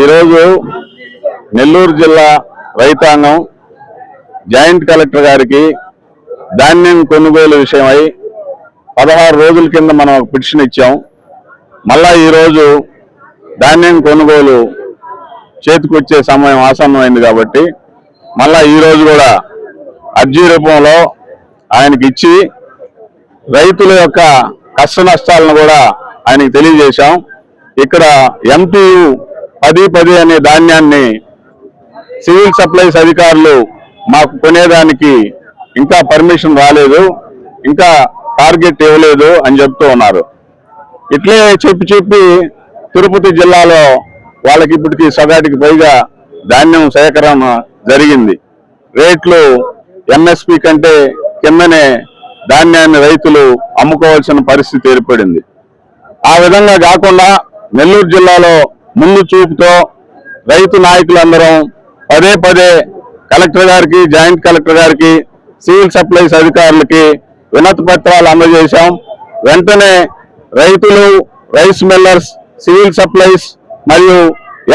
ఈరోజు నెల్లూరు జిల్లా రైతాంగం జాయింట్ కలెక్టర్ గారికి ధాన్యం కొనుగోలు విషయమై పదహారు రోజుల కింద మనం ఒక పిటిషన్ ఇచ్చాం. మళ్ళా ఈరోజు ధాన్యం కొనుగోలు చేతికొచ్చే సమయం ఆసన్నమైంది కాబట్టి మళ్ళా ఈరోజు కూడా అర్జీ రూపంలో ఆయనకి ఇచ్చి రైతుల యొక్క కష్ట నష్టాలను కూడా ఆయనకి తెలియజేశాం. ఇక్కడ ఎంపీయు పది పది అనే ధాన్యాన్ని సివిల్ సప్లైస్ అధికారులు మాకు కొనేదానికి ఇంకా పర్మిషన్ రాలేదు ఇంకా టార్గెట్ ఇవ్వలేదు అని చెప్తూ ఉన్నారు. ఇట్లే చెప్పి చెప్పి తిరుపతి జిల్లాలో వాళ్ళకి ఇప్పటికి సగాటికి పైగా ధాన్యం సేకరణ జరిగింది. రేట్లు ఎంఎస్పి కంటే కిందనే ధాన్యాన్ని రైతులు అమ్ముకోవాల్సిన పరిస్థితి ఏర్పడింది. ఆ విధంగా కాకుండా నెల్లూరు జిల్లాలో ముందు చూపుతో రైతు నాయకులందరం పదే పదే కలెక్టర్ గారికి జాయింట్ కలెక్టర్ గారికి సివిల్ సప్లైస్ అధికారులకి వినతి పత్రాలు అందజేశాం. వెంటనే రైతులు రైస్ మిల్లర్స్ సివిల్ సప్లైస్ మరియు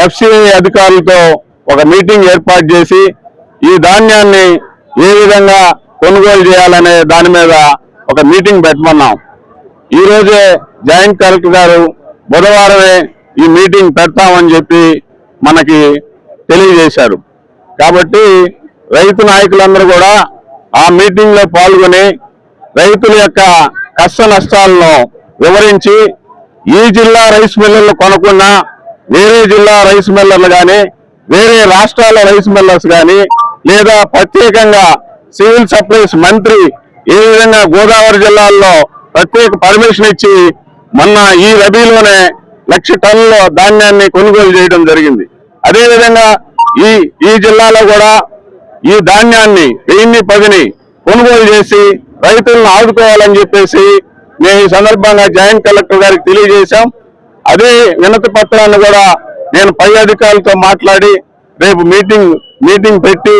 ఎఫ్సిఐ అధికారులతో ఒక మీటింగ్ ఏర్పాటు చేసి ఈ ధాన్యాన్ని ఏ విధంగా కొనుగోలు చేయాలనే దాని మీద ఒక మీటింగ్ పెట్టమన్నాం. ఈరోజే జాయింట్ కలెక్టర్ గారు బుధవారమే ఈ మీటింగ్ పెడతామని చెప్పి మనకి తెలియజేశారు. కాబట్టి రైతు నాయకులందరూ కూడా ఆ మీటింగ్లో పాల్గొని రైతుల యొక్క కష్ట నష్టాలను వివరించి ఈ జిల్లా రైస్ మిల్లర్లు కొనకుండా వేరే జిల్లా రైస్ మిల్లర్లు కానీ వేరే రాష్ట్రాల రైస్ మిల్లర్స్ కానీ లేదా ప్రత్యేకంగా సివిల్ సప్లైస్ మంత్రి ఏ విధంగా గోదావరి జిల్లాల్లో ప్రత్యేక పర్మిషన్ ఇచ్చి మొన్న ఈ రబీలోనే లక్ష టన్నుల ధాన్యాన్ని కొనుగోలు చేయడం జరిగింది. అదేవిధంగా ఈ ఈ జిల్లాలో కూడా ఈ ధాన్యాన్ని వెయ్యిన్ని పదిని కొనుగోలు చేసి రైతులను ఆదుకోవాలని చెప్పేసి మేము ఈ సందర్భంగా జాయింట్ కలెక్టర్ గారికి తెలియజేశాం. అదే వినతి పత్రాన్ని కూడా నేను పై అధికారులతో మాట్లాడి రేపు మీటింగ్ మీటింగ్ పెట్టి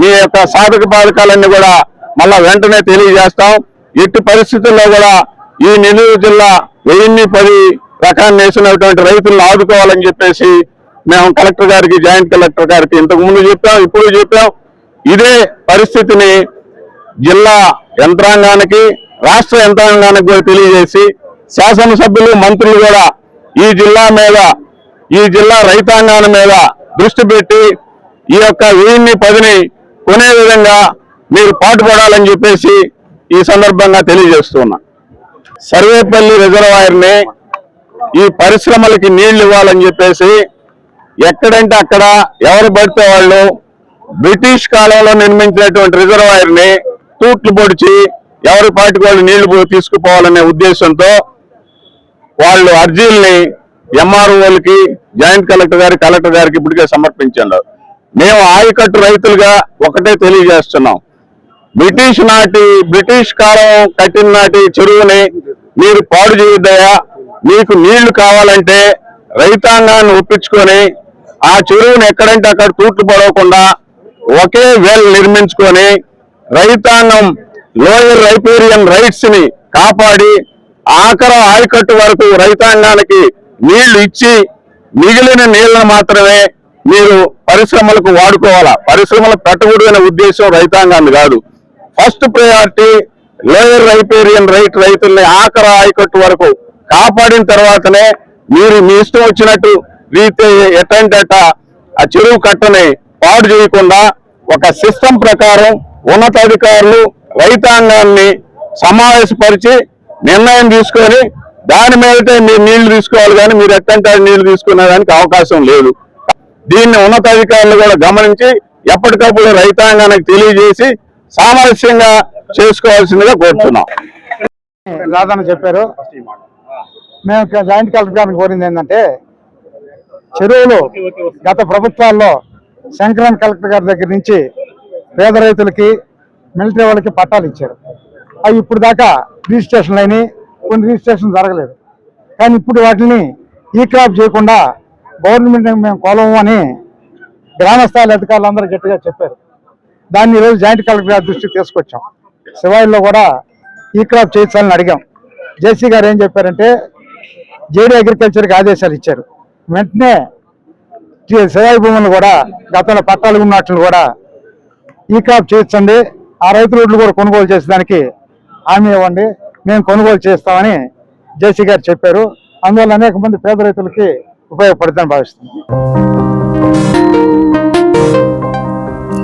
మీ యొక్క సాధక బాధకాలన్నీ కూడా మళ్ళా వెంటనే తెలియజేస్తాం. ఎట్టి పరిస్థితుల్లో కూడా ఈ నెల్లూరు జిల్లా వెయ్యిన్ని పది రకాన్ని వేసినటువంటి రైతులను ఆదుకోవాలని చెప్పేసి మేము కలెక్టర్ గారికి జాయింట్ కలెక్టర్ గారికి ఇంతకు ముందు చెప్పాం ఇప్పుడు చెప్పాం. ఇదే పరిస్థితిని జిల్లా యంత్రాంగానికి రాష్ట్ర యంత్రాంగానికి కూడా తెలియజేసి శాసనసభ్యులు మంత్రులు కూడా ఈ జిల్లా మీద ఈ జిల్లా రైతాంగాన్ని మీద దృష్టి పెట్టి ఈ యొక్క వెయ్యిన్ని పదిని కొనే విధంగా మీరు పాటుపడాలని చెప్పేసి ఈ సందర్భంగా తెలియజేస్తున్నా. సర్వేపల్లి రిజర్వాయర్ని ఈ పరిశ్రమలకి నీళ్ళు ఇవ్వాలని చెప్పేసి ఎక్కడంటే అక్కడ ఎవరు పడితే వాళ్ళు బ్రిటిష్ కాలంలో నిర్మించినటువంటి రిజర్వాయర్ని తూట్లు పొడిచి ఎవరి పాటికి వాళ్ళు నీళ్ళు తీసుకుపోవాలనే ఉద్దేశంతో వాళ్ళు అర్జీల్ని ఎంఆర్ఓలకి జాయింట్ కలెక్టర్ గారి కలెక్టర్ గారికి ఇప్పటికే సమర్పించారు. మేము ఆయకట్టు రైతులుగా ఒకటే తెలియజేస్తున్నాం. బ్రిటిష్ నాటి బ్రిటిష్ కాలం కట్టిన నాటి చెరువుని మీరు పాడు చేయొద్దయా మీకు నీళ్ళు కావాలంటే రైతాంగాన్ని ఒప్పించుకొని ఆ చెరువుని ఎక్కడంటే అక్కడ తూట్లు పడవకుండా ఒకే వెల్ నిర్మించుకొని రైతాంగం లోయర్ రైపేరియన్ రైట్స్ని కాపాడి ఆఖర ఆయకట్టు వరకు రైతాంగానికి నీళ్ళు ఇచ్చి మిగిలిన నీళ్ళను మాత్రమే మీరు పరిశ్రమలకు వాడుకోవాలా? పరిశ్రమలు పెట్టకూడదు ఉద్దేశం రైతాంగాన్ని కాదు. First priority lower riparian right రైతుల్ని ఆఖర ఆయకట్టు వరకు కాపాడిన తర్వాతనే మీరు మీ ఇష్టం వచ్చినట్టు రీతే ఎటంటట ఆ చెరువు కట్టని పాడు చేయకుండా ఒక సిస్టమ్ ప్రకారం ఉన్నతాధికారులు రైతాంగాన్ని సమావేశపరిచి నిర్ణయం తీసుకొని దాని మీదటే మీరు నీళ్ళు తీసుకోవాలి కానీ మీరు ఎట్టంటే నీళ్ళు తీసుకునేదానికి అవకాశం లేదు. దీన్ని ఉన్నతాధికారులు కూడా గమనించి ఎప్పటికప్పుడు రైతాంగానికి తెలియజేసి సామరస్యంగా చేసుకోవాల్సిందిగా కోరుతున్నాం. రాధన్న చెప్పారు. మేము జాయింట్ కలెక్టర్ గారిని కోరింది ఏంటంటే చెరువులు గత ప్రభుత్వాల్లో శంకరన్ కలెక్టర్ గారి దగ్గర నుంచి పేద రైతులకి మిలిటరీ వాళ్ళకి పట్టాలు ఇచ్చారు. అవి ఇప్పుడు దాకా రిజిస్ట్రేషన్లు అయినాయి. కొన్ని రిజిస్ట్రేషన్ జరగలేదు. కానీ ఇప్పుడు వాటిని ఈ క్రాప్ చేయకుండా గవర్నమెంట్ మేము కోలము అని గ్రామ స్థాయి అధికారులందరూ గట్టిగా చెప్పారు. దాన్ని ఈరోజు జాయింట్ కలెక్టర్ గారి దృష్టికి తీసుకొచ్చాం. శివాయిల్లో కూడా ఈ క్రాప్ చేయించాలని అడిగాం. జేసీ గారు ఏం చెప్పారంటే జేడీ అగ్రికల్చర్కి ఆదేశాలు ఇచ్చారు. వెంటనే శివాయి భూములు కూడా గతంలో పట్టాలు ఉన్నట్లు కూడా ఈ క్రాప్ చేయించండి. ఆ రైతు రోడ్లు కూడా కొనుగోలు చేసేదానికి హామీ ఇవ్వండి. మేము కొనుగోలు చేస్తామని జేసీ గారు చెప్పారు. అందువల్ల అనేక మంది పేద రైతులకి ఉపయోగపడుతుందని భావిస్తున్నాం.